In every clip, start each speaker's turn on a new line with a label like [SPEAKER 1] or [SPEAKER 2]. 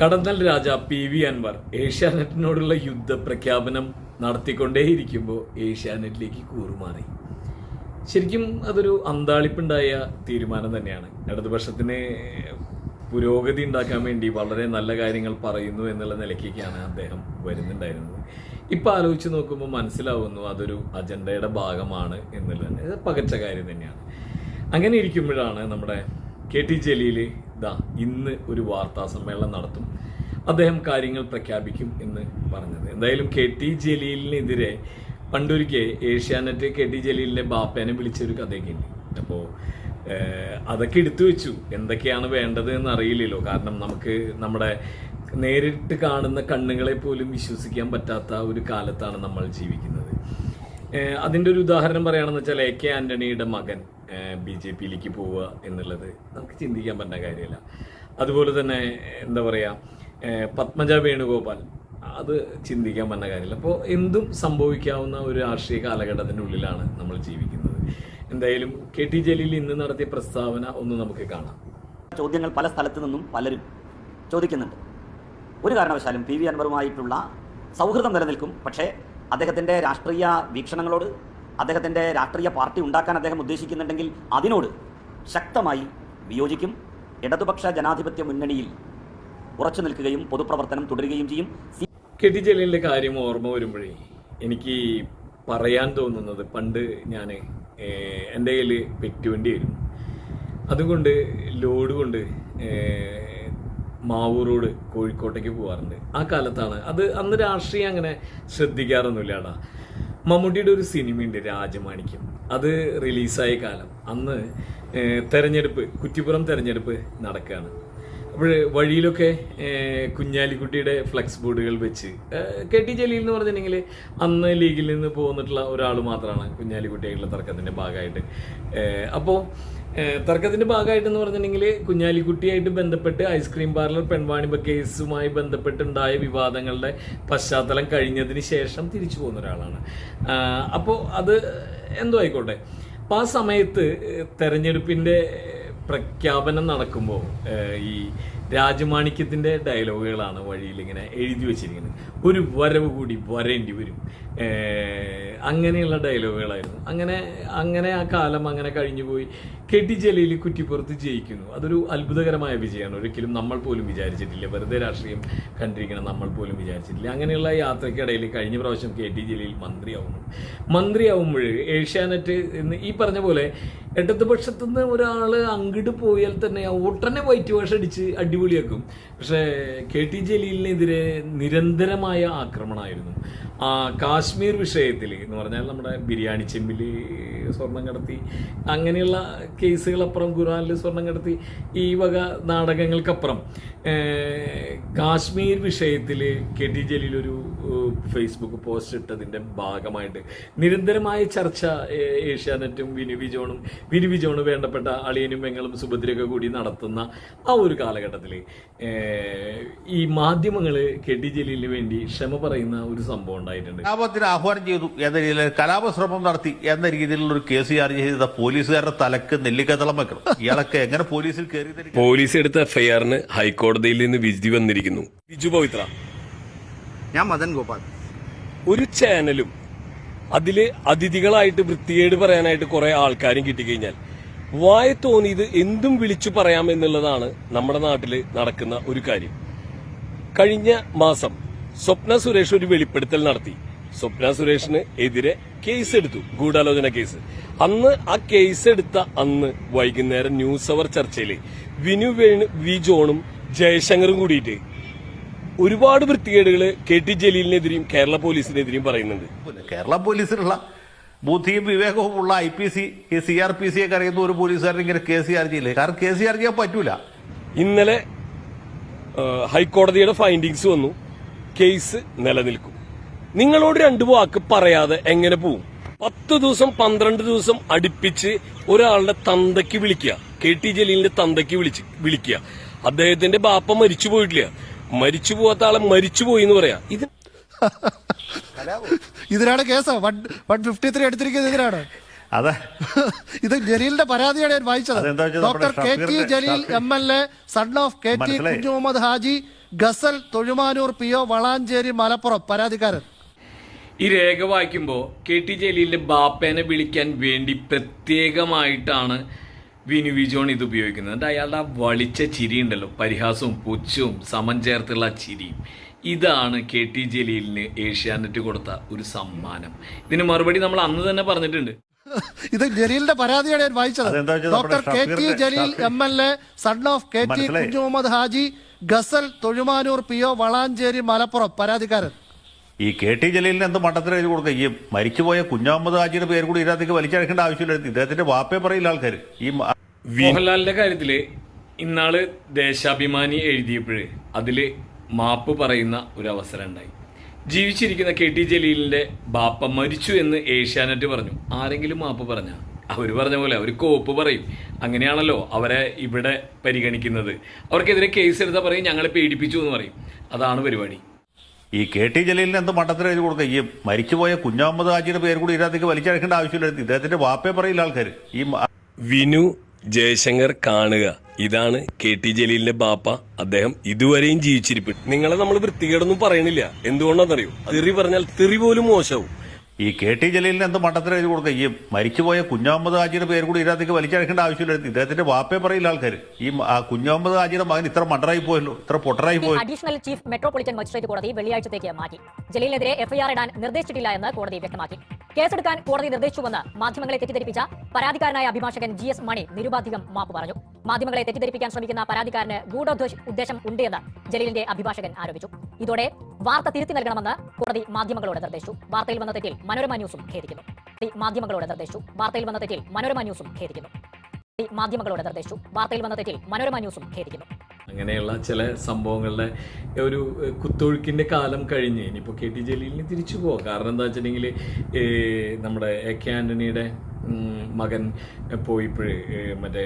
[SPEAKER 1] കടന്നൽ രാജ P V Anvar ഏഷ്യാനെറ്റിനോടുള്ള യുദ്ധ പ്രഖ്യാപനം നടത്തിക്കൊണ്ടേയിരിക്കുമ്പോൾ ഏഷ്യാനെറ്റിലേക്ക് കൂറുമാറി. ശരിക്കും അതൊരു അന്താളിപ്പുണ്ടായ തീരുമാനം തന്നെയാണ്. ഇടതുപക്ഷത്തിന് പുരോഗതി ഉണ്ടാക്കാൻ വേണ്ടി വളരെ നല്ല കാര്യങ്ങൾ പറയുന്നു എന്നുള്ള നിലയ്ക്കൊക്കെയാണ് അദ്ദേഹം വരുന്നുണ്ടായിരുന്നത്. ഇപ്പം ആലോചിച്ച് നോക്കുമ്പോൾ മനസ്സിലാവുന്നു അതൊരു അജണ്ടയുടെ ഭാഗമാണ് എന്നുള്ളത് പകച്ച കാര്യം തന്നെയാണ്. അങ്ങനെ ഇരിക്കുമ്പോഴാണ് നമ്മുടെ കെ ടി ജലീൽ ഇതാ ഇന്ന് ഒരു വാർത്താ സമ്മേളനം നടത്തും. അദ്ദേഹം കാര്യങ്ങൾ പ്രഖ്യാപിക്കും എന്ന് പറഞ്ഞത്. എന്തായാലും കെ ടി ജലീലിനെതിരെ പണ്ടൊരിക്കൽ ഏഷ്യാനെറ്റ് കെ ടി ജലീലിന്റെ ബാപ്പേനെ വിളിച്ചൊരു കഥയൊക്കെ ഉണ്ട് അപ്പോൾ അതൊക്കെ എടുത്തു വെച്ചു. എന്തൊക്കെയാണ് വേണ്ടത് എന്ന് അറിയില്ലല്ലോ കാരണം നമുക്ക് നമ്മുടെ നേരിട്ട് കാണുന്ന കണ്ണുകളെ പോലും വിശ്വസിക്കാൻ പറ്റാത്ത ഒരു കാലത്താണ് നമ്മൾ ജീവിക്കുന്നത്. അതിന്റെ ഒരു ഉദാഹരണം പറയുകയാണെന്ന് വെച്ചാൽ എ കെ ആന്റണിയുടെ മകൻ ബി ജെ പിയിലേക്ക് പോവുക എന്നുള്ളത് നമുക്ക് ചിന്തിക്കാൻ പറ്റുന്ന കാര്യമല്ല. അതുപോലെ തന്നെ എന്താ പറയുക പത്മജ വേണുഗോപാൽ അത് ചിന്തിക്കാൻ പറ്റുന്ന കാര്യമില്ല. അപ്പോൾ എന്തും സംഭവിക്കാവുന്ന ഒരു രാഷ്ട്രീയ കാലഘട്ടത്തിന്റെ ഉള്ളിലാണ് നമ്മൾ ജീവിക്കുന്നത്. എന്തായാലും കെ ടി ജലീൽ ഇന്ന് നടത്തിയ പ്രസ്താവന ഒന്ന് നമുക്ക് കാണാം.
[SPEAKER 2] ചോദ്യങ്ങൾ പല സ്ഥലത്തു നിന്നും പലരും ചോദിക്കുന്നുണ്ട്. ഒരു കാരണവശാലും പി വി അൻവറുമായിട്ടുള്ള സൗഹൃദം നിലനിൽക്കും. പക്ഷേ അദ്ദേഹത്തിന്റെ രാഷ്ട്രീയ വീക്ഷണങ്ങളോട് അദ്ദേഹത്തിന്റെ രാഷ്ട്രീയ പാർട്ടി ഉണ്ടാക്കാൻ അദ്ദേഹം ഉദ്ദേശിക്കുന്നുണ്ടെങ്കിൽ അതിനോട് ശക്തമായി വിയോജിക്കും. ഇടതുപക്ഷ ജനാധിപത്യ മുന്നണിയിൽ ഉറച്ചു നിൽക്കുകയും പൊതുപ്രവർത്തനം തുടരുകയും ചെയ്യും.
[SPEAKER 1] കെ ടി ജലീലിന്റെ കാര്യം ഓർമ്മ വരുമ്പോഴേ എനിക്ക് പറയാൻ തോന്നുന്നത് പണ്ട് ഞാൻ എന്റെ കയ്യിൽ പെറ്റുവണ്ടി ആയിരുന്നു. അതുകൊണ്ട് ലോഡ് കൊണ്ട് മാവൂർ റോഡ് കോഴിക്കോട്ടേക്ക് പോകാറുണ്ട് ആ കാലത്താണ്. അത് അന്ന് രാഷ്ട്രീയം അങ്ങനെ ശ്രദ്ധിക്കാറൊന്നുമില്ലാടാ മമ്മൂട്ടിയുടെ ഒരു സിനിമയുണ്ട് രാജമാണിക്യം. അത് റിലീസായ കാലം. അന്ന് തെരഞ്ഞെടുപ്പ് കുറ്റിപ്പുറം തെരഞ്ഞെടുപ്പ് നടക്കുകയാണ് വഴിയിലൊക്കെ കുഞ്ഞാലിക്കുട്ടിയുടെ ഫ്ലെക്സ് ബോർഡുകൾ വെച്ച് കെ ടി ജലീൽ എന്ന് പറഞ്ഞിട്ടുണ്ടെങ്കിൽ അന്ന് ലീഗിൽ നിന്ന് പോന്നിട്ടുള്ള ഒരാൾ മാത്രമാണ് കുഞ്ഞാലിക്കുട്ടിയായിട്ടുള്ള തർക്കത്തിന്റെ ഭാഗമായിട്ട്. അപ്പോൾ തർക്കത്തിന്റെ ഭാഗമായിട്ടെന്ന് പറഞ്ഞിട്ടുണ്ടെങ്കിൽ കുഞ്ഞാലിക്കുട്ടിയായിട്ട് ബന്ധപ്പെട്ട് ഐസ്ക്രീം പാർലർ പെൺവാണിബ കേസുമായി ബന്ധപ്പെട്ടുണ്ടായ വിവാദങ്ങളുടെ പശ്ചാത്തലം കഴിഞ്ഞതിന് ശേഷം തിരിച്ചു പോകുന്ന ഒരാളാണ്. അപ്പോൾ അത് എന്തോ ആയിക്കോട്ടെ. അപ്പോൾ ആ സമയത്ത് തെരഞ്ഞെടുപ്പിന്റെ പ്രഖ്യാപനം നടക്കുമ്പോൾ ഈ രാജമാണിക്യത്തിന്റെ ഡയലോഗുകളാണ് വഴിയിൽ ഇങ്ങനെ എഴുതി വെച്ചിരിക്കുന്നത്. ഒരു വരവ് കൂടി വരേണ്ടി വരും. അങ്ങനെയുള്ള ഡയലോഗുകളായിരുന്നു. അങ്ങനെ അങ്ങനെ ആ കാലം അങ്ങനെ കഴിഞ്ഞു പോയി. കെട്ടിച്ചെലയിൽ കുറ്റിപ്പുറത്ത് ജയിക്കുന്നു. അതൊരു അത്ഭുതകരമായ വിജയമാണ്. ഒരിക്കലും നമ്മൾ പോലും വിചാരിച്ചിട്ടില്ല. വെറുതെ രാഷ്ട്രീയം കണ്ടിരിക്കണം നമ്മൾ പോലും വിചാരിച്ചിട്ടില്ല. അങ്ങനെയുള്ള യാത്രയ്ക്കിടയിൽ കഴിഞ്ഞ പ്രാവശ്യം കെ ടി ജലീൽ മന്ത്രിയാവുന്നു. മന്ത്രിയാവുമ്പോൾ ഏഷ്യാനെറ്റ് ഈ പറഞ്ഞ പോലെ ഇടതുപക്ഷത്തു നിന്ന് ഒരാൾ അങ്ങോട്ട് പോയാൽ തന്നെ ഉടനെ വൈറ്റ് വാഷ് അടിച്ച് അടിപൊളിയാക്കും. പക്ഷേ കെ ടി ജലീലിനെതിരെ നിരന്തരമായ ആക്രമണമായിരുന്നു. ആ കാശ്മീർ വിഷയത്തിൽ എന്ന് പറഞ്ഞാൽ നമ്മുടെ ബിരിയാണി ചെമ്പിൽ സ്വർണം കടത്തി അങ്ങനെയുള്ള കേസുകളപ്പുറം ഖുറാനിൽ സ്വർണം കടത്തി ഈ വക നാടകങ്ങൾക്കപ്പുറം. കാശ്മീർ വിഷയത്തിൽ കെ ടി ജലീലൊരു ഫേസ്ബുക്ക് പോസ്റ്റ് ഇട്ടതിന്റെ ഭാഗമായിട്ട് നിരന്തരമായ ചർച്ച ഏഷ്യാനെറ്റും വിനു വിജോണും വിനു വിജോണ് വേണ്ടപ്പെട്ട അളിയനും വെങ്ങളും സുഭദ്രയൊക്കെ കൂടി നടത്തുന്ന ആ ഒരു കാലഘട്ടത്തിൽ ഈ മാധ്യമങ്ങൾ കെ ടി ജലീലിന് വേണ്ടി ക്ഷമ പറയുന്ന ഒരു സംഭവം ഉണ്ടായിട്ടുണ്ട്.
[SPEAKER 3] കലാപത്തിന് ആഹ്വാനം ചെയ്തു എന്ന രീതിയിൽ കലാപശ്രമം നടത്തി എന്ന രീതിയിലുള്ള ഒരു കേസ് ചാർജ് ചെയ്ത പോലീസുകാരുടെ തലക്ക് നെല്ലിക്കത്തളം വെക്കണം. ഇയാളൊക്കെ എങ്ങനെ പോലീസിൽ കയറി
[SPEAKER 4] പോലീസ് എടുത്ത എഫ്ഐആറിന് ഹൈക്കോടതിയിൽ നിന്ന് വിധി വന്നിരിക്കുന്നു. ബിജു പവിത്ര.
[SPEAKER 5] ഞാൻ മദൻ ഗോപാൽ.
[SPEAKER 4] ഒരു ചാനലും അതിൽ അതിഥികളായിട്ട് വൃത്തികേട് പറയാനായിട്ട് കുറെ ആൾക്കാരും കിട്ടിക്കഴിഞ്ഞാൽ വായ തോന്നിയത് എന്തും വിളിച്ചു പറയാമെന്നുള്ളതാണ് നമ്മുടെ നാട്ടിൽ നടക്കുന്ന ഒരു കാര്യം. കഴിഞ്ഞ മാസം സ്വപ്ന സുരേഷ് ഒരു വെളിപ്പെടുത്തൽ നടത്തി. സ്വപ്ന സുരേഷിന് എതിരെ കേസ് എടുത്തു ഗൂഢാലോചന കേസ്. അന്ന് ആ കേസ് എടുത്ത അന്ന് വൈകുന്നേരം ന്യൂസ് അവർ ചർച്ചയിൽ വിനു വേണു വി ജോണും ജയശങ്കറും കൂടിയിട്ട് ഒരുപാട് വൃത്തികേടുകൾ കെ ടി ജലീലിനെതിരെയും കേരള പോലീസിനെതിരെയും പറയുന്നുണ്ട്.
[SPEAKER 3] കേരള പോലീസിലുള്ള ബുദ്ധിയും വിവേകവും ഉള്ള I P C C R P C ഒക്കെ അറിയുന്ന ഒരു പോലീസുകാരൻ ഇങ്ങനെ കേസ് ആർ ചെയ്യില്ലേ കാരണം കേസ് ആർ ചെയ്യാൻ പറ്റൂല.
[SPEAKER 4] ഇന്നലെ ഹൈക്കോടതിയുടെ ഫൈൻഡിങ്സ് വന്നു. കേസ് നിലനിൽക്കും. നിങ്ങളോട് രണ്ടു വാക്ക് പറയാതെ എങ്ങനെ പോവും? പത്ത് ദിവസം പന്ത്രണ്ട് ദിവസം അടുപ്പിച്ച് ഒരാളുടെ തന്തയ്ക്ക് വിളിക്കുക. കെ ടി ജലീലിന്റെ തന്തയ്ക്ക് വിളിച്ച് വിളിക്കുക. അദ്ദേഹത്തിന്റെ ബാപ്പ മരിച്ചു പോയിട്ടില്ല. മരിച്ചു പോവാത്ത ആളെ മരിച്ചുപോയി എന്ന് പറയാ. ഇത്
[SPEAKER 6] ഇതിനാണ് case. One one fifty three എടുത്തിരിക്കുന്നത് ഇതിനാണ്.
[SPEAKER 3] അതെ.
[SPEAKER 6] ഇത് ജലീലിന്റെ പരാതിയാണ് ഞാൻ വായിച്ചത്. Doctor K T Jaleel M L A son of K T Kunhu Muhammad Haji Gazal Thozhumanoor P O Valanchery Malappuram പരാതിക്കാരൻ.
[SPEAKER 1] ഈ രേഖ വായിക്കുമ്പോൾ കെ ടി ജലീലിന്റെ ബാപ്പേനെ വിളിക്കാൻ വേണ്ടി പ്രത്യേകമായിട്ടാണ് വിനു വിജോൺ ഇത് ഉപയോഗിക്കുന്നത്. എന്നിട്ട് അയാളുടെ ആ വളിച്ച ചിരി ഉണ്ടല്ലോ പരിഹാസവും പുച്ഛവും സമം ചേർത്തുള്ള ചിരിയും ഇതാണ് കെ ടി ജലീലിന് ഏഷ്യാനെറ്റ് കൊടുത്ത ഒരു സമ്മാനം. ഇതിന് മറുപടി നമ്മൾ അന്ന് തന്നെ പറഞ്ഞിട്ടുണ്ട്.
[SPEAKER 6] ഇത് ജലീലിന്റെ പരാതിയാണ് ഞാൻ വായിച്ചത്. Doctor K T Jaleel M L A son of K T Kunhu Muhammad Haji Gazal Thozhumanoor P O Valanchery Malappuram പരാതിക്കാരൻ.
[SPEAKER 3] ഈ കെ ടി ജലീലിന് എന്ത് മട്ടത്തിൽ എഴുതി കൊടുക്കുക ഈ മരിച്ചുപോയ കുഞ്ഞാമത് ഹാജിയുടെ പേര് കൂടി ഇതിനകത്തേക്ക് വലിച്ചെടുക്കേണ്ട ആവശ്യമില്ല. ഇദ്ദേഹത്തിന്റെ വാപ്പേ പറയില്ല ആൾക്കാർ ഈ
[SPEAKER 1] മോഹൻലാലിന്റെ കാര്യത്തിൽ ഇന്നാൾ ദേശാഭിമാനി എഴുതിയപ്പോഴ് അതിൽ മാപ്പ് പറയുന്ന ഒരു അവസരം ഉണ്ടായി. ജീവിച്ചിരിക്കുന്ന കെ ടി ജലീലിന്റെ ബാപ്പ മരിച്ചു എന്ന് ഏഷ്യാനെറ്റ് പറഞ്ഞു. ആരെങ്കിലും മാപ്പ് പറഞ്ഞ? അവർ പറഞ്ഞ പോലെ അവർ കോപ്പ് പറയും. അങ്ങനെയാണല്ലോ അവരെ ഇവിടെ പരിഗണിക്കുന്നത്. അവർക്കെതിരെ കേസ് എടുത്താൽ പറയും ഞങ്ങളെ പീഡിപ്പിച്ചു എന്ന് പറയും. അതാണ് പരിപാടി.
[SPEAKER 3] ഈ കെ ടി ജലീലിന് എന്ത് മട്ടത്തിൽ എഴുതി കൊടുക്കുക ഈ മരിച്ചുപോയ കുഞ്ഞാമത് ഹാജിയുടെ പേര് കൂടി ഇതിനകത്തേക്ക് വലിച്ചടക്കേണ്ട ആവശ്യമില്ല. ഇദ്ദേഹത്തിന്റെ വാപ്പേ പറയില്ല ആൾക്കാർ ഈ
[SPEAKER 4] വിനു ജയശങ്കർ കാണുക. ഇതാണ് കെ ടി ജലീലിന്റെ ബാപ്പ. അദ്ദേഹം ഇതുവരെയും ജീവിച്ചിരിപ്പിട്ട് നിങ്ങളെ നമ്മൾ വൃത്തികേടൊന്നും പറയണില്ല. എന്തുകൊണ്ടാണെന്നറിയോ? തെറി പറഞ്ഞാൽ തെറി പോലും മോശവും
[SPEAKER 3] ഈ കെ ടി ജലീലിന് എന്ത് മണ്ടത്തിന് എഴുതി കൊടുക്കുക ഈ മരിച്ചുപോയ കുഞ്ഞാമത് ഹാജിയുടെ പേര് കൂടി ഇതിനകത്തേക്ക് വലിച്ചഴക്കേണ്ട ആവശ്യമില്ല. ഇദ്ദേഹത്തിന്റെ വാപ്പേ പറയില്ല ആൾക്കാർ ഈ കുഞ്ഞാമത് ഹാജിയുടെ മകൻ ഇത്ര മണ്ടറായി പോയല്ലോ ഇത്ര പൊട്ടറായി പോയി
[SPEAKER 7] അഡീഷണൽ ചീഫ് മെട്രോപൊളിറ്റൻ മജിസ്ട്രേറ്റ് കോടതി വെള്ളിയാഴ്ചത്തേക്ക് മാറ്റി. ജലീലിനെതിരെ എഫ്ഐആർ ഇടാൻ നിർദ്ദേശിച്ചിട്ടില്ല എന്ന് കോടതി വ്യക്തമാക്കി. കേസെടുക്കാൻ കോടതി നിർദ്ദേശിച്ചുവെന്ന് മാധ്യമങ്ങളെ തെറ്റിദ്ധരിപ്പിച്ച പരാതിക്കാരനായ അഭിഭാഷകൻ ജി എസ് മണി നിരുപാധികം മാപ്പ് പറഞ്ഞു. മാധ്യമങ്ങളെ തെറ്റിദ്ധരിപ്പിക്കാൻ ശ്രമിക്കുന്ന പരാതിക്കാരന് ഗൂഢോദ്ദേശ ഉദ്ദേശം ഉണ്ട് എന്ന് ജലീലിന്റെ അഭിഭാഷകൻ ആരോപിച്ചു. ഇതോടെ വാർത്ത തിരുത്തി നൽകണമെന്ന് കോടതി മാധ്യമങ്ങളോട് നിർദ്ദേശിച്ചു. വാർത്തയിൽ വന്ന തെറ്റിൽ മനോരമ ന്യൂസും ഖേദിക്കുന്നു. മാധ്യമങ്ങളോട് നിർദ്ദേശിച്ചു. വാർത്തയിൽ വന്ന തെറ്റിൽ മനോരമ ന്യൂസും ഖേദിക്കുന്നു. മാധ്യമങ്ങളോട് നിർദ്ദേശിച്ചു. വാർത്തയിൽ വന്ന തെറ്റിൽ മനോരമ ന്യൂസും ഖേദിക്കുന്നു.
[SPEAKER 1] അങ്ങനെയുള്ള ചില സംഭവങ്ങളുടെ ഒരു കുത്തൊഴുക്കിന്റെ കാലം കഴിഞ്ഞ് ഇനിയിപ്പോൾ കെ ടി ജലീലിന് തിരിച്ചു പോകാം കാരണം എന്താ വെച്ചിട്ടുണ്ടെങ്കിൽ നമ്മുടെ എ കെ ആന്റണിയുടെ മകൻ പോയിപ്പോഴേ മറ്റേ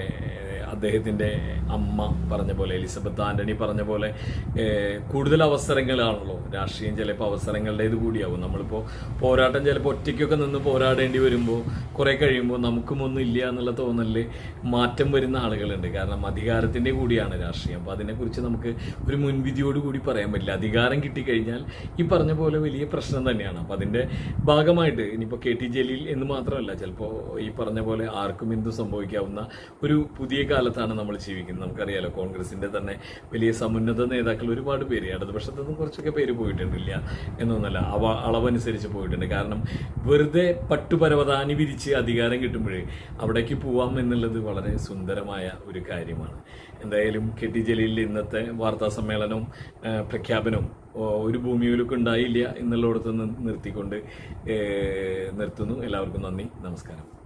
[SPEAKER 1] ഏഹ്, അദ്ദേഹത്തിന്റെ അമ്മ പറഞ്ഞ പോലെ എലിസബത്ത് ആന്റണി പറഞ്ഞ പോലെ കൂടുതൽ അവസരങ്ങളാണല്ലോ. രാഷ്ട്രീയം ചിലപ്പോൾ അവസരങ്ങളുടെ ഇത് കൂടിയാവും. നമ്മളിപ്പോൾ പോരാട്ടം ചിലപ്പോൾ ഒറ്റയ്ക്കൊക്കെ നിന്ന് പോരാടേണ്ടി വരുമ്പോൾ കുറെ കഴിയുമ്പോൾ നമുക്കും ഒന്നും ഇല്ല എന്നുള്ള തോന്നലിൽ മാറ്റം വരുന്ന ആളുകളുണ്ട്. കാരണം അധികാരത്തിന്റെ കൂടിയാണ് രാഷ്ട്രീയം. അപ്പോൾ അതിനെക്കുറിച്ച് നമുക്ക് ഒരു മുൻവിധിയോട് കൂടി പറയാൻ പറ്റില്ല. അധികാരം കിട്ടിക്കഴിഞ്ഞാൽ ഈ പറഞ്ഞ പോലെ വലിയ പ്രശ്നം തന്നെയാണ്. അപ്പോൾ അതിന്റെ ഭാഗമായിട്ട് ഇനിയിപ്പോൾ കെ ടി ജലീൽ എന്ന് മാത്രമല്ല ചിലപ്പോൾ ഈ പറഞ്ഞ പോലെ ആർക്കും എന്തും സംഭവിക്കാവുന്ന ഒരു പുതിയ കാലത്താണ് നമ്മൾ ജീവിക്കുന്നത്. നമുക്കറിയാലോ കോൺഗ്രസിന്റെ തന്നെ വലിയ സമുന്നത നേതാക്കൾ ഒരുപാട് പേര് ഇടതുപക്ഷത്തു നിന്നും കുറച്ചൊക്കെ പേര് പോയിട്ടുണ്ടില്ല എന്നൊന്നല്ല അവ അളവനുസരിച്ച് പോയിട്ടുണ്ട്. കാരണം വെറുതെ പട്ടുപരവതാനി വിരിച്ച് അധികാരം കിട്ടുമ്പോഴേ അവിടേക്ക് പോവാം എന്നുള്ളത് വളരെ സുന്ദരമായ ഒരു കാര്യമാണ്. എന്തായാലും കെ ടി ജലീലിൽ ഇന്നത്തെ വാർത്താ സമ്മേളനവും പ്രഖ്യാപനവും ഒരു ഭൂമിയിലൊക്കെ ഉണ്ടായില്ല എന്നുള്ളിടത്ത് നിർത്തിക്കൊണ്ട് നിർത്തുന്നു. എല്ലാവർക്കും നന്ദി. നമസ്കാരം.